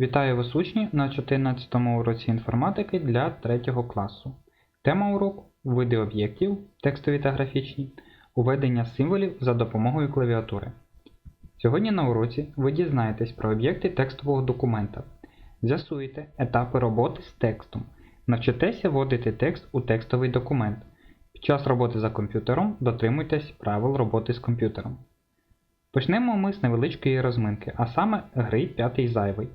Вітаю вас учні на 14 уроці інформатики для 3 класу. Тема уроку види об'єктів, текстові та графічні, уведення символів за допомогою клавіатури. Сьогодні на уроці ви дізнаєтесь про об'єкти текстового документа, з'ясуєте етапи роботи з текстом, навчитеся вводити текст у текстовий документ. Під час роботи за комп'ютером дотримуйтесь правил роботи з комп'ютером. Почнемо ми з невеличкої розминки, а саме гри п'ятий зайвий.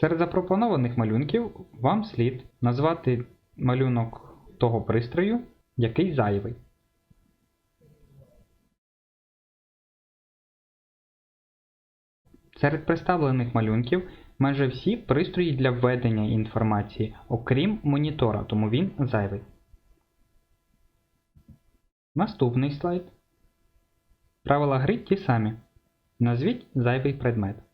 Серед запропонованих малюнків вам слід назвати малюнок того пристрою, який зайвий. Серед представлених малюнків майже всі пристрої для введення інформації, окрім монітора, тому він зайвий. Наступний слайд. Правила гри ті самі. Назвіть зайвий предмет.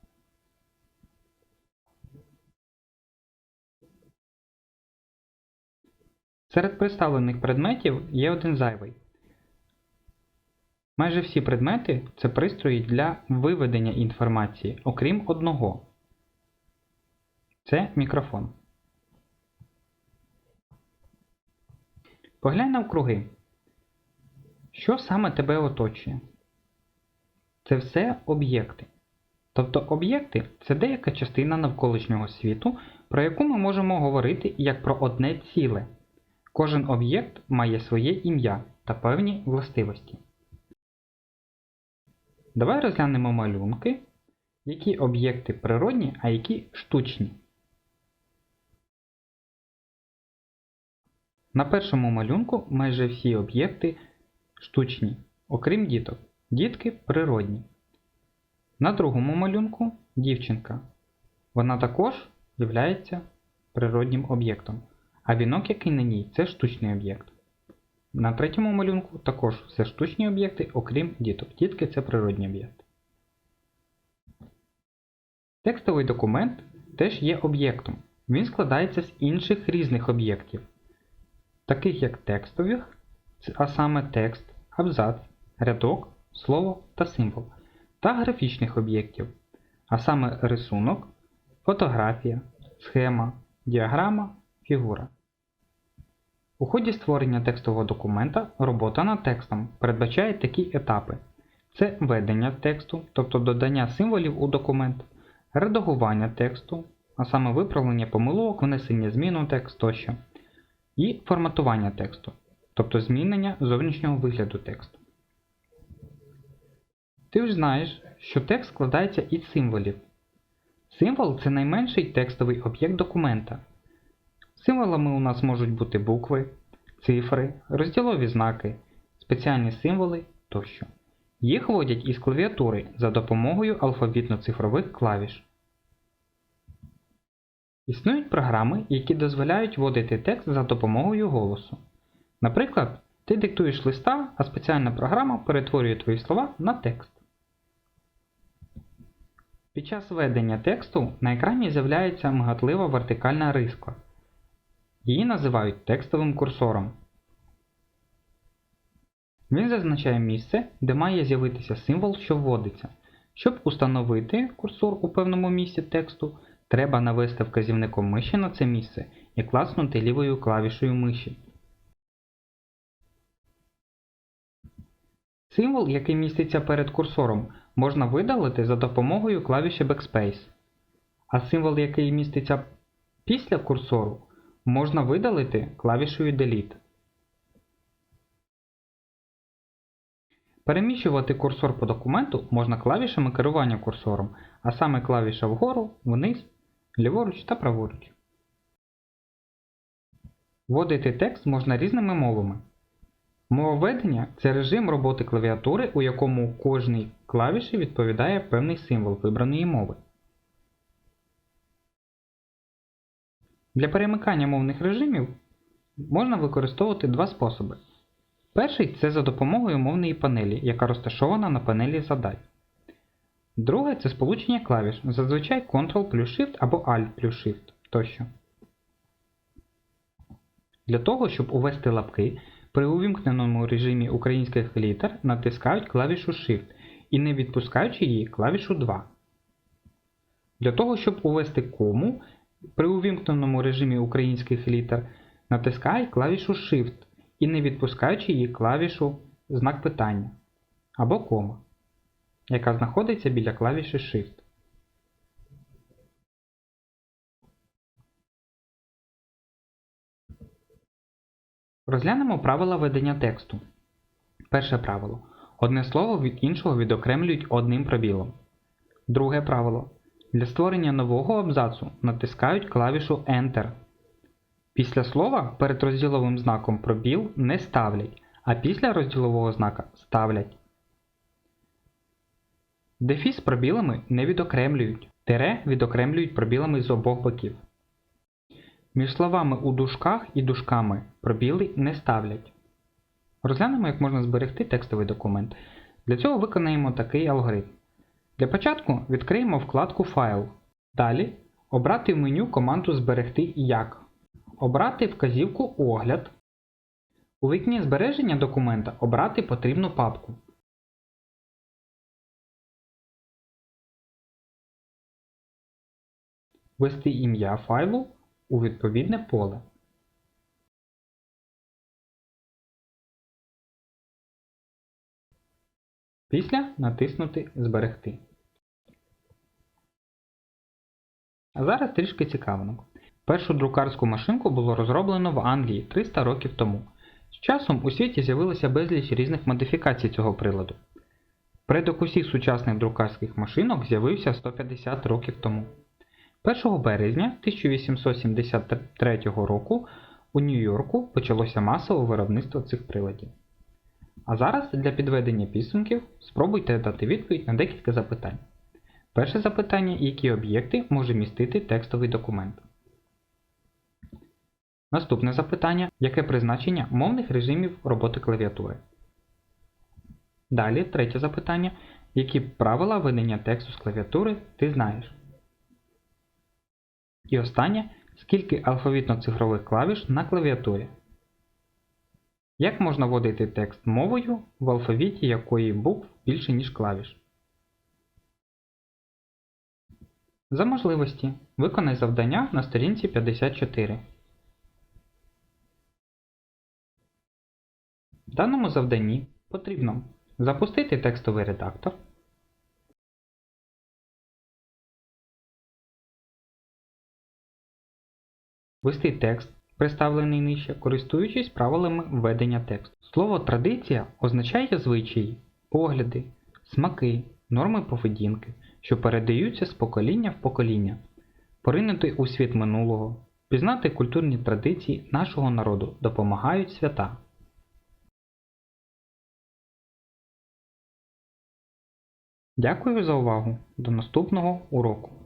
Серед представлених предметів є один зайвий. Майже всі предмети це пристрої для виведення інформації, окрім одного. Це мікрофон. Поглянь навкруги. Що саме тебе оточує? Це все об'єкти. Тобто об'єкти це деяка частина навколишнього світу, про яку ми можемо говорити як про одне ціле. Кожен об'єкт має своє ім'я та певні властивості. Давай розглянемо малюнки, які об'єкти природні, а які штучні. На першому малюнку майже всі об'єкти штучні, окрім діток. Дітки природні. На другому малюнку дівчинка. Вона також є природнім об'єктом, а вінок, який на ній, це штучний об'єкт. На третьому малюнку також все штучні об'єкти, окрім діток. Дітки це природні об'єкти. Текстовий документ теж є об'єктом. Він складається з інших різних об'єктів, таких як текстових, а саме текст, абзац, рядок, слово та символ, та графічних об'єктів, а саме рисунок, фотографія, схема, діаграма, фігура. У ході створення текстового документа робота над текстом передбачає такі етапи: це введення тексту, тобто додання символів у документ, редагування тексту, а саме виправлення помилок, внесення змін у текст тощо, і форматування тексту, тобто змінення зовнішнього вигляду тексту. Ти ж знаєш, що текст складається із символів. Символ це найменший текстовий об'єкт документа. Символами у нас можуть бути букви, цифри, розділові знаки, спеціальні символи тощо. Їх вводять із клавіатури за допомогою алфавітно-цифрових клавіш. Існують програми, які дозволяють вводити текст за допомогою голосу. Наприклад, ти диктуєш листа, а спеціальна програма перетворює твої слова на текст. Під час введення тексту на екрані з'являється мигатлива вертикальна риска. Її називають текстовим курсором. Він зазначає місце, де має з'явитися символ, що вводиться. Щоб установити курсор у певному місці тексту, треба навести вказівником миші на це місце і класнути лівою клавішою миші. Символ, який міститься перед курсором, можна видалити за допомогою клавіші Backspace, а символ, який міститься після курсору, можна видалити клавішою Delete. Переміщувати курсор по документу можна клавішами керування курсором, а саме клавіша вгору, вниз, ліворуч та праворуч. Вводити текст можна різними мовами. Мововведення це режим роботи клавіатури, у якому кожній клавіші відповідає певний символ вибраної мови. Для перемикання мовних режимів можна використовувати два способи. Перший це за допомогою мовної панелі, яка розташована на панелі задай. Друге це сполучення клавіш, зазвичай Ctrl плюс Shift або Alt плюс Shift тощо. Для того, щоб увести лапки, при увімкненому режимі українських літер натискають клавішу Shift і не відпускаючи її клавішу 2. Для того, щоб увести кому, при увімкненому режимі українських літер, натискай клавішу Shift і не відпускаючи її клавішу знак питання або кома, яка знаходиться біля клавіші Shift. Розглянемо правила ведення тексту. Перше правило. Одне слово від іншого відокремлюють одним пробілом. Друге правило. Для створення нового абзацу натискають клавішу Enter. Після слова перед розділовим знаком пробіл не ставлять, а після розділового знака ставлять. Дефіс пробілами не відокремлюють. Тире відокремлюють пробілами з обох боків. Між словами у дужках і дужками пробіли не ставлять. Розглянемо, як можна зберегти текстовий документ. Для цього виконаємо такий алгоритм. Для початку відкриємо вкладку Файл. Далі обрати в меню команду Зберегти як. Обрати вказівку Огляд. У вікні збереження документа обрати потрібну папку. Ввести ім'я файлу у відповідне поле. Після натиснути Зберегти. А зараз трішки цікавинок. Першу друкарську машинку було розроблено в Англії 300 років тому. З часом у світі з'явилося безліч різних модифікацій цього приладу. Предок усіх сучасних друкарських машинок з'явився 150 років тому. 1 березня 1873 року у Нью-Йорку почалося масове виробництво цих приладів. А зараз для підведення підсумків спробуйте дати відповідь на декілька запитань. Перше запитання, які об'єкти може містити текстовий документ. Наступне запитання, яке призначення мовних режимів роботи клавіатури. Далі третє запитання, які правила ведення тексту з клавіатури ти знаєш. І останнє, скільки алфавітно-цифрових клавіш на клавіатурі. Як можна вводити текст мовою, в алфавіті якої букв більше, ніж клавіш? За можливості виконай завдання на сторінці 54. В даному завданні потрібно запустити текстовий редактор, ввести текст, представлений нижче, користуючись правилами введення тексту. Слово традиція означає звичаї, погляди, смаки, норми поведінки, що передаються з покоління в покоління, поринути у світ минулого, пізнати культурні традиції нашого народу допомагають свята. Дякую за увагу. До наступного уроку.